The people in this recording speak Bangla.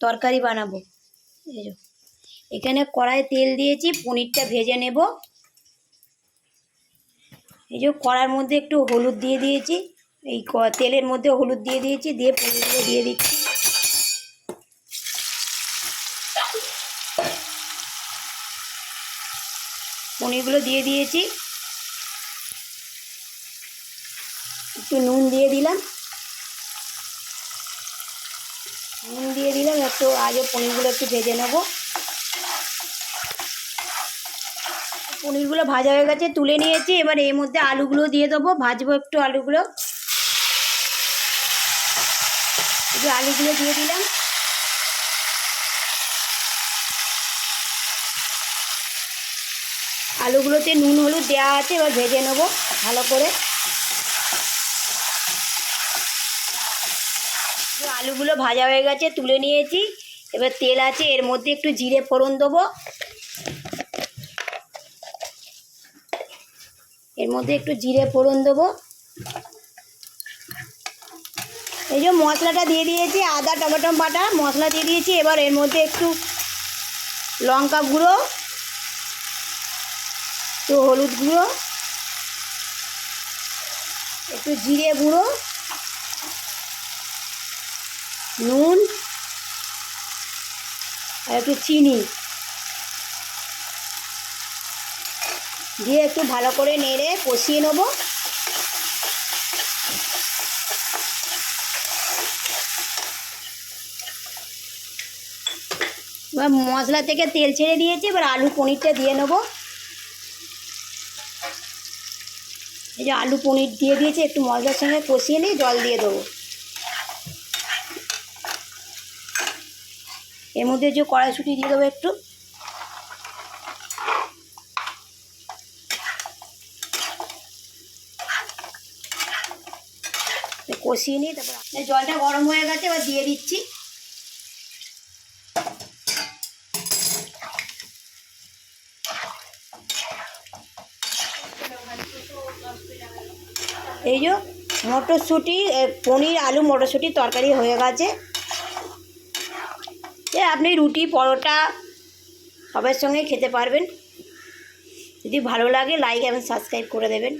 তরকারি বানাবো। এখানে কড়াই তেল দিয়েছি, পনিরটা ভেজে নেব। এই যে, কড়ার মধ্যে একটু হলুদ দিয়ে দিয়েছি। এই তেলের মধ্যে হলুদ দিয়ে দিয়েছি, দিয়ে পনিরগুলো দিয়ে দিচ্ছি। পনিরগুলো দিয়ে দিয়েছি। একটু নুন দিয়ে দিলাম নুন একটু আগে পনিরগুলো একটু ভেজে নেব। পনিরগুলো ভাজা হয়ে গেছে, তুলে নিয়েছি। এবার এর মধ্যে আলুগুলো দিয়ে দেবো। ভাজবো একটু আলুগুলো। আলুগুলো দিয়ে দিলাম। আলুগুলোতে নুন, হলুদ দেওয়া আছে, এবার ভেজে নেব ভালো করে। আলুগুলো ভাজা হয়ে গেছে, তুলে নিয়েছি। এবার তেল আছে, এর মধ্যে একটু জিরে ফোড়ন দেবো। এর মধ্যে একটু জিরে ফোড়ন দেবো। এই যে মশলাটা দিয়ে দিয়েছি, আদা, টমেটো বাটা মশলা দিয়ে দিয়েছি। এবার এর মধ্যে একটু লঙ্কা গুঁড়ো, একটু হলুদ গুঁড়ো, একটু জিরে গুঁড়ো। নুন আর একটু চিনি। দিয়ে একটু ভালো করে নেড়ে কষিয়ে নেব। এবার মশলা থেকে তেল ছেড়ে দিয়েছি, এবার আলু পনিরটা দিয়ে নেব। এই যে আলু পনির দিয়ে দিয়েছি, একটু মশলার সঙ্গে কষিয়ে নিয়ে জল দিয়ে দেবো। এর মধ্যে যে কড়াইশুঁটি দিয়ে দেবো একটু। কষিয়ে নিই তারপর জলটা গরম হয়ে গেছে, এবার দিয়ে দিচ্ছি। এই যে মটরশুঁটি পনির, আলু মটরশুঁটি তরকারি হয়ে গেছে। এ, আপনি রুটি, পরোটা সবার সঙ্গে খেতে পারবেন। যদি ভালো লাগে লাইক এবং সাবস্ক্রাইব করে দেবেন।